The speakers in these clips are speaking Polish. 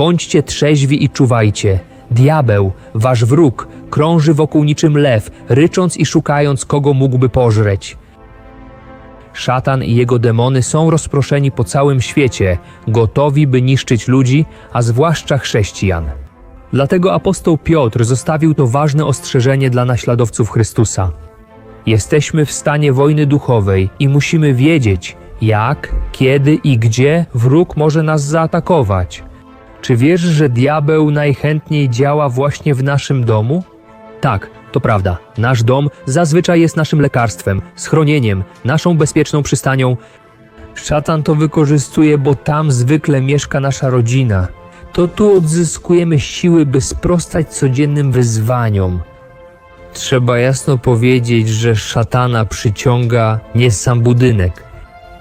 Bądźcie trzeźwi i czuwajcie. Diabeł, wasz wróg, krąży wokół niczym lew, rycząc i szukając, kogo mógłby pożreć. Szatan i jego demony są rozproszeni po całym świecie, gotowi, by niszczyć ludzi, a zwłaszcza chrześcijan. Dlatego apostoł Piotr zostawił to ważne ostrzeżenie dla naśladowców Chrystusa. Jesteśmy w stanie wojny duchowej i musimy wiedzieć, jak, kiedy i gdzie wróg może nas zaatakować. Czy wiesz, że diabeł najchętniej działa właśnie w naszym domu? Tak, to prawda. Nasz dom zazwyczaj jest naszym lekarstwem, schronieniem, naszą bezpieczną przystanią. Szatan to wykorzystuje, bo tam zwykle mieszka nasza rodzina. To tu odzyskujemy siły, by sprostać codziennym wyzwaniom. Trzeba jasno powiedzieć, że szatana przyciąga nie sam budynek.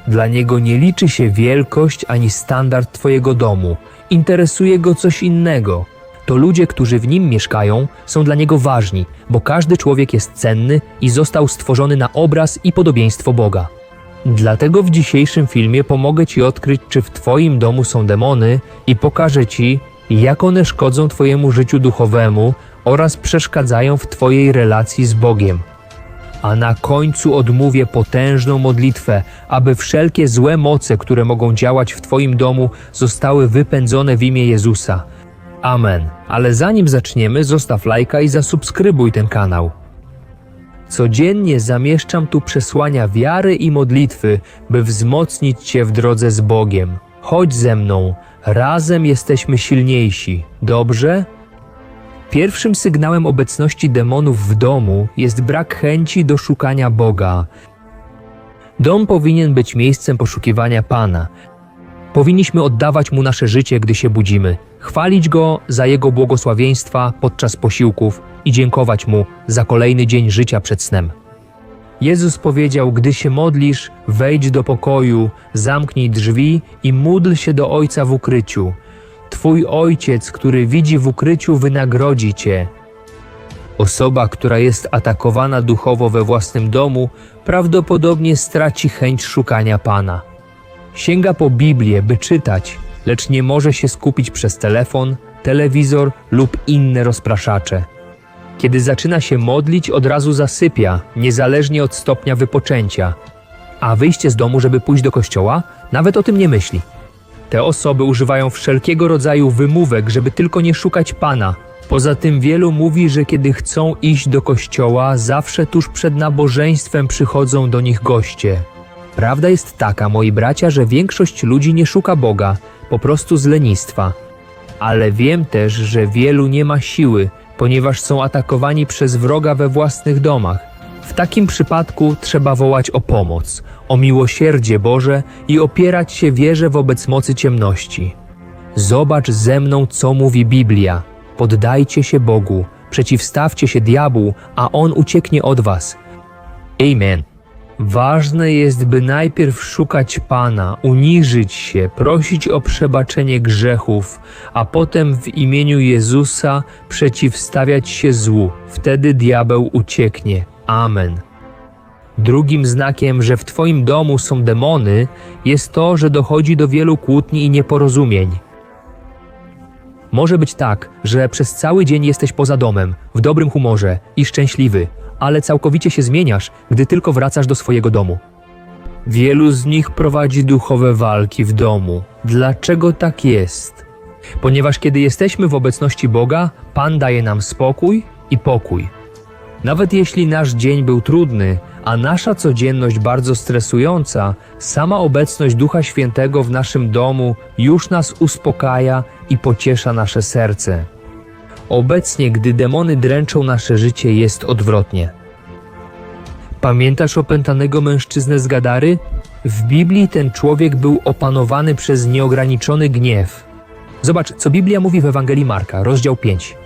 Dla niego nie liczy się wielkość ani standard Twojego domu. Interesuje go coś innego. To ludzie, którzy w nim mieszkają, są dla niego ważni, bo każdy człowiek jest cenny i został stworzony na obraz i podobieństwo Boga. Dlatego w dzisiejszym filmie pomogę Ci odkryć, czy w Twoim domu są demony i pokażę Ci, jak one szkodzą Twojemu życiu duchowemu oraz przeszkadzają w Twojej relacji z Bogiem. A na końcu odmówię potężną modlitwę, aby wszelkie złe moce, które mogą działać w Twoim domu, zostały wypędzone w imię Jezusa. Amen. Ale zanim zaczniemy, zostaw lajka i zasubskrybuj ten kanał. Codziennie zamieszczam tu przesłania wiary i modlitwy, by wzmocnić Cię w drodze z Bogiem. Chodź ze mną, razem jesteśmy silniejsi, dobrze? Pierwszym sygnałem obecności demonów w domu jest brak chęci do szukania Boga. Dom powinien być miejscem poszukiwania Pana. Powinniśmy oddawać Mu nasze życie, gdy się budzimy, chwalić Go za Jego błogosławieństwa podczas posiłków i dziękować Mu za kolejny dzień życia przed snem. Jezus powiedział: Gdy się modlisz, wejdź do pokoju, zamknij drzwi i módl się do Ojca w ukryciu. Twój Ojciec, który widzi w ukryciu, wynagrodzi Cię. Osoba, która jest atakowana duchowo we własnym domu, prawdopodobnie straci chęć szukania Pana. Sięga po Biblię, by czytać, lecz nie może się skupić przez telefon, telewizor lub inne rozpraszacze. Kiedy zaczyna się modlić, od razu zasypia, niezależnie od stopnia wypoczęcia. A wyjście z domu, żeby pójść do kościoła, nawet o tym nie myśli. Te osoby używają wszelkiego rodzaju wymówek, żeby tylko nie szukać Pana. Poza tym wielu mówi, że kiedy chcą iść do kościoła, zawsze tuż przed nabożeństwem przychodzą do nich goście. Prawda jest taka, moi bracia, że większość ludzi nie szuka Boga, po prostu z lenistwa. Ale wiem też, że wielu nie ma siły, ponieważ są atakowani przez wroga we własnych domach. W takim przypadku trzeba wołać o pomoc, o miłosierdzie Boże i opierać się wierze wobec mocy ciemności. Zobacz ze mną, co mówi Biblia. Poddajcie się Bogu, przeciwstawcie się diabłu, a on ucieknie od was. Amen. Ważne jest, by najpierw szukać Pana, uniżyć się, prosić o przebaczenie grzechów, a potem w imieniu Jezusa przeciwstawiać się złu. Wtedy diabeł ucieknie. Amen. Drugim znakiem, że w Twoim domu są demony, jest to, że dochodzi do wielu kłótni i nieporozumień. Może być tak, że przez cały dzień jesteś poza domem, w dobrym humorze i szczęśliwy, ale całkowicie się zmieniasz, gdy tylko wracasz do swojego domu. Wielu z nich prowadzi duchowe walki w domu. Dlaczego tak jest? Ponieważ kiedy jesteśmy w obecności Boga, Pan daje nam spokój i pokój. Nawet jeśli nasz dzień był trudny, a nasza codzienność bardzo stresująca, sama obecność Ducha Świętego w naszym domu już nas uspokaja i pociesza nasze serce. Obecnie, gdy demony dręczą nasze życie, jest odwrotnie. Pamiętasz opętanego mężczyznę z Gadary? W Biblii ten człowiek był opanowany przez nieograniczony gniew. Zobacz, co Biblia mówi w Ewangelii Marka, rozdział 5.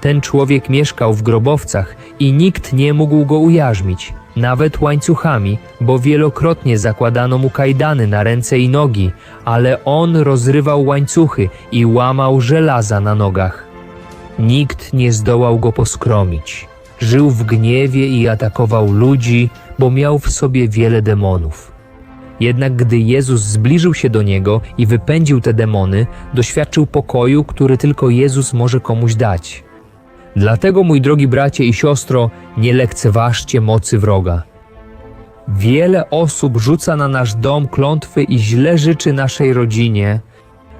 Ten człowiek mieszkał w grobowcach i nikt nie mógł go ujarzmić, nawet łańcuchami, bo wielokrotnie zakładano mu kajdany na ręce i nogi, ale on rozrywał łańcuchy i łamał żelaza na nogach. Nikt nie zdołał go poskromić. Żył w gniewie i atakował ludzi, bo miał w sobie wiele demonów. Jednak gdy Jezus zbliżył się do niego i wypędził te demony, doświadczył pokoju, który tylko Jezus może komuś dać. Dlatego, mój drogi bracie i siostro, nie lekceważcie mocy wroga. Wiele osób rzuca na nasz dom klątwy i źle życzy naszej rodzinie,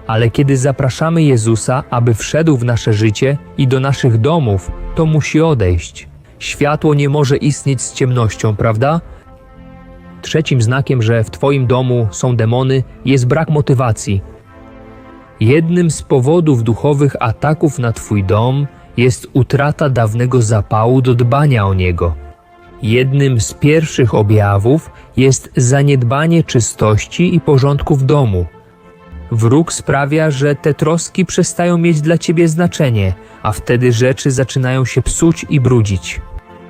ale kiedy zapraszamy Jezusa, aby wszedł w nasze życie i do naszych domów, to musi odejść. Światło nie może istnieć z ciemnością, prawda? Trzecim znakiem, że w Twoim domu są demony, jest brak motywacji. Jednym z powodów duchowych ataków na Twój dom jest utrata dawnego zapału do dbania o niego. Jednym z pierwszych objawów jest zaniedbanie czystości i porządku w domu. Wróg sprawia, że te troski przestają mieć dla ciebie znaczenie, a wtedy rzeczy zaczynają się psuć i brudzić.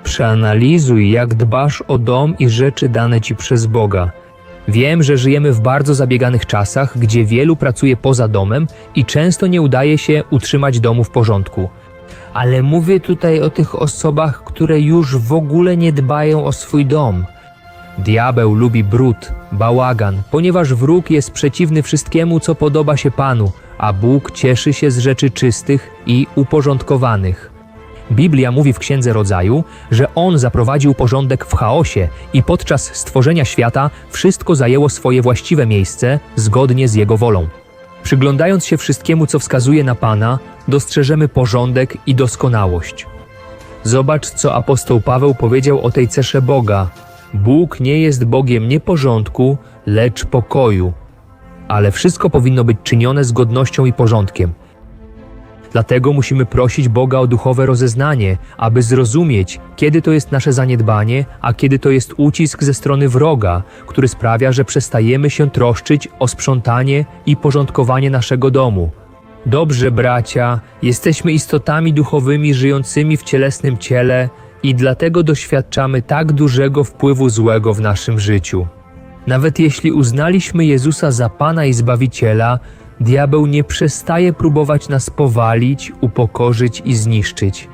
Przeanalizuj, jak dbasz o dom i rzeczy dane ci przez Boga. Wiem, że żyjemy w bardzo zabieganych czasach, gdzie wielu pracuje poza domem i często nie udaje się utrzymać domu w porządku. Ale mówię tutaj o tych osobach, które już w ogóle nie dbają o swój dom. Diabeł lubi brud, bałagan, ponieważ wróg jest przeciwny wszystkiemu, co podoba się Panu, a Bóg cieszy się z rzeczy czystych i uporządkowanych. Biblia mówi w Księdze Rodzaju, że On zaprowadził porządek w chaosie i podczas stworzenia świata wszystko zajęło swoje właściwe miejsce zgodnie z Jego wolą. Przyglądając się wszystkiemu, co wskazuje na Pana, dostrzeżemy porządek i doskonałość. Zobacz, co apostoł Paweł powiedział o tej cesze Boga. Bóg nie jest Bogiem nieporządku, lecz pokoju. Ale wszystko powinno być czynione z godnością i porządkiem. Dlatego musimy prosić Boga o duchowe rozeznanie, aby zrozumieć, kiedy to jest nasze zaniedbanie, a kiedy to jest ucisk ze strony wroga, który sprawia, że przestajemy się troszczyć o sprzątanie i porządkowanie naszego domu. Dobrze, bracia, jesteśmy istotami duchowymi żyjącymi w cielesnym ciele i dlatego doświadczamy tak dużego wpływu złego w naszym życiu. Nawet jeśli uznaliśmy Jezusa za Pana i Zbawiciela, diabeł nie przestaje próbować nas powalić, upokorzyć i zniszczyć.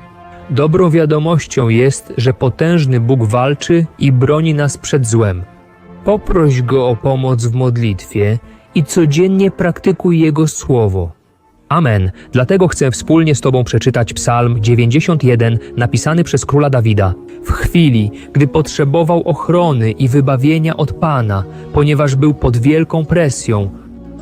Dobrą wiadomością jest, że potężny Bóg walczy i broni nas przed złem. Poproś Go o pomoc w modlitwie i codziennie praktykuj Jego słowo. Amen. Dlatego chcę wspólnie z Tobą przeczytać Psalm 91, napisany przez króla Dawida. W chwili, gdy potrzebował ochrony i wybawienia od Pana, ponieważ był pod wielką presją,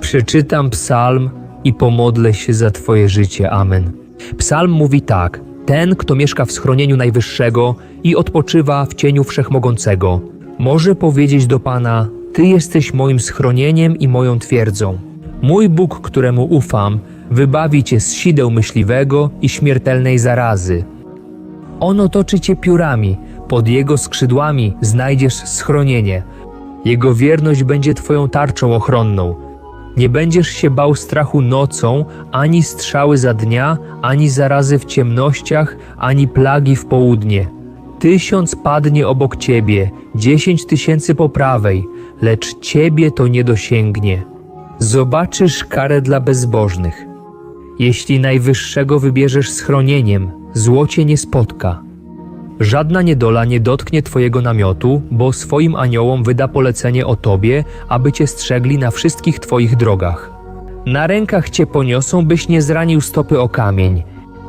przeczytam Psalm i pomodlę się za Twoje życie. Amen. Psalm mówi tak: Ten, kto mieszka w schronieniu Najwyższego i odpoczywa w cieniu Wszechmogącego, może powiedzieć do Pana: Ty jesteś moim schronieniem i moją twierdzą. Mój Bóg, któremu ufam, wybawi cię z sideł myśliwego i śmiertelnej zarazy. On otoczy cię piórami, pod jego skrzydłami znajdziesz schronienie. Jego wierność będzie twoją tarczą ochronną. Nie będziesz się bał strachu nocą, ani strzały za dnia, ani zarazy w ciemnościach, ani plagi w południe. Tysiąc padnie obok ciebie, dziesięć tysięcy po prawej, lecz ciebie to nie dosięgnie. Zobaczysz karę dla bezbożnych. Jeśli najwyższego wybierzesz schronieniem, zło cię nie spotka. Żadna niedola nie dotknie twojego namiotu, bo swoim aniołom wyda polecenie o tobie, aby cię strzegli na wszystkich twoich drogach. Na rękach cię poniosą, byś nie zranił stopy o kamień.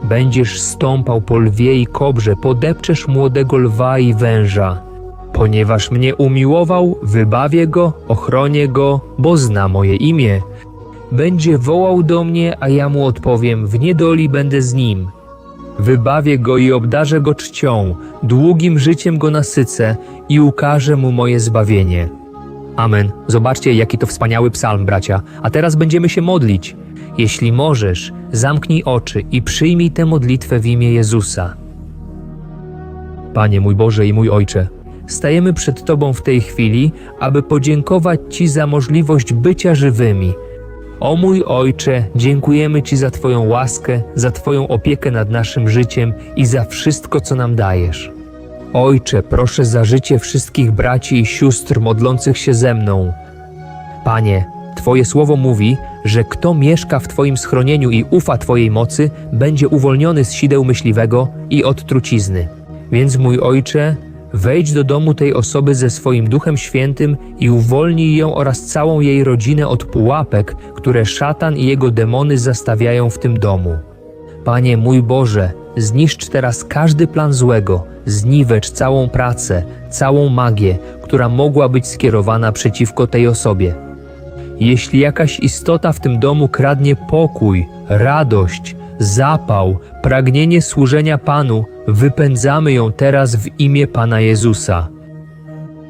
Będziesz stąpał po lwie i kobrze, podepczesz młodego lwa i węża. Ponieważ mnie umiłował, wybawię go, ochronię go, bo zna moje imię. Będzie wołał do mnie, a ja mu odpowiem: W niedoli będę z nim. Wybawię go i obdarzę go czcią, długim życiem go nasycę i ukażę mu moje zbawienie. Amen. Zobaczcie, jaki to wspaniały psalm, bracia. A teraz będziemy się modlić. Jeśli możesz, zamknij oczy i przyjmij tę modlitwę w imię Jezusa. Panie mój Boże i mój Ojcze, stajemy przed Tobą w tej chwili, aby podziękować Ci za możliwość bycia żywymi. O mój Ojcze, dziękujemy Ci za Twoją łaskę, za Twoją opiekę nad naszym życiem i za wszystko, co nam dajesz. Ojcze, proszę za życie wszystkich braci i sióstr modlących się ze mną. Panie, Twoje słowo mówi, że kto mieszka w Twoim schronieniu i ufa Twojej mocy, będzie uwolniony z sideł myśliwego i od trucizny. Więc mój Ojcze, Wejdź do domu tej osoby ze swoim Duchem Świętym i uwolnij ją oraz całą jej rodzinę od pułapek, które szatan i jego demony zastawiają w tym domu. Panie mój Boże, zniszcz teraz każdy plan złego, zniwecz całą pracę, całą magię, która mogła być skierowana przeciwko tej osobie. Jeśli jakaś istota w tym domu kradnie pokój, radość, zapał, pragnienie służenia Panu, wypędzamy ją teraz w imię Pana Jezusa.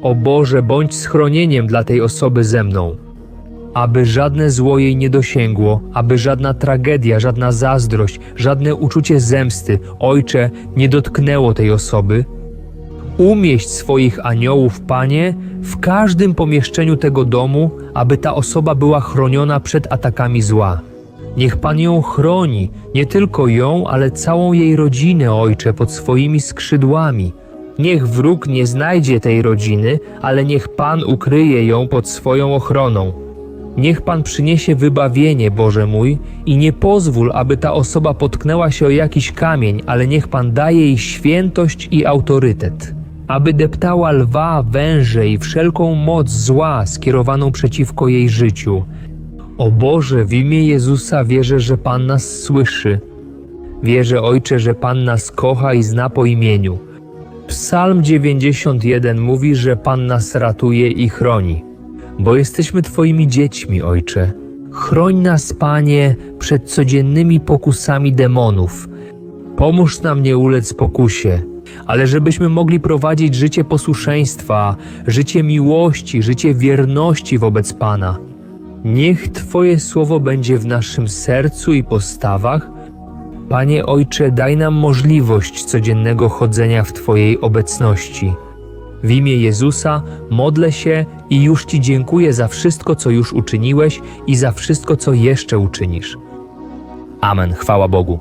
O Boże, bądź schronieniem dla tej osoby ze mną. Aby żadne zło jej nie dosięgło, aby żadna tragedia, żadna zazdrość, żadne uczucie zemsty, Ojcze, nie dotknęło tej osoby. Umieść swoich aniołów, Panie, w każdym pomieszczeniu tego domu, aby ta osoba była chroniona przed atakami zła. Niech Pan ją chroni, nie tylko ją, ale całą jej rodzinę, Ojcze, pod swoimi skrzydłami. Niech wróg nie znajdzie tej rodziny, ale niech Pan ukryje ją pod swoją ochroną. Niech Pan przyniesie wybawienie, Boże mój, i nie pozwól, aby ta osoba potknęła się o jakiś kamień, ale niech Pan daje jej świętość i autorytet. Aby deptała lwa, węże i wszelką moc zła skierowaną przeciwko jej życiu. O Boże, w imię Jezusa wierzę, że Pan nas słyszy. Wierzę, Ojcze, że Pan nas kocha i zna po imieniu. Psalm 91 mówi, że Pan nas ratuje i chroni, bo jesteśmy Twoimi dziećmi, Ojcze. Chroń nas, Panie, przed codziennymi pokusami demonów. Pomóż nam nie ulec pokusie, ale żebyśmy mogli prowadzić życie posłuszeństwa, życie miłości, życie wierności wobec Pana. Niech Twoje słowo będzie w naszym sercu i postawach. Panie Ojcze, daj nam możliwość codziennego chodzenia w Twojej obecności. W imię Jezusa modlę się i już Ci dziękuję za wszystko, co już uczyniłeś i za wszystko, co jeszcze uczynisz. Amen. Chwała Bogu.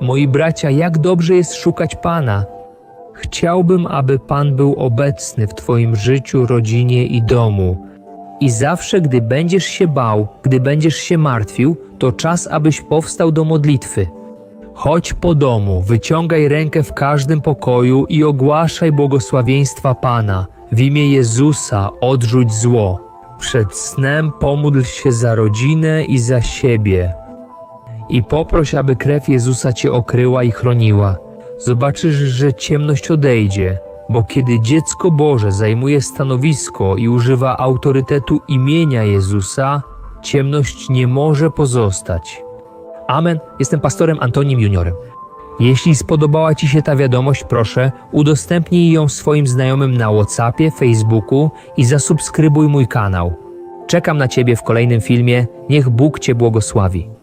Moi bracia, jak dobrze jest szukać Pana. Chciałbym, aby Pan był obecny w Twoim życiu, rodzinie i domu. I zawsze, gdy będziesz się bał, gdy będziesz się martwił, to czas, abyś powstał do modlitwy. Chodź po domu, wyciągaj rękę w każdym pokoju i ogłaszaj błogosławieństwa Pana. W imię Jezusa odrzuć zło. Przed snem pomódl się za rodzinę i za siebie. I poproś, aby krew Jezusa cię okryła i chroniła. Zobaczysz, że ciemność odejdzie, bo kiedy dziecko Boże zajmuje stanowisko i używa autorytetu imienia Jezusa, ciemność nie może pozostać. Amen. Jestem pastorem Antonim Juniorem. Jeśli spodobała Ci się ta wiadomość, proszę, udostępnij ją swoim znajomym na WhatsAppie, Facebooku i zasubskrybuj mój kanał. Czekam na Ciebie w kolejnym filmie. Niech Bóg Cię błogosławi.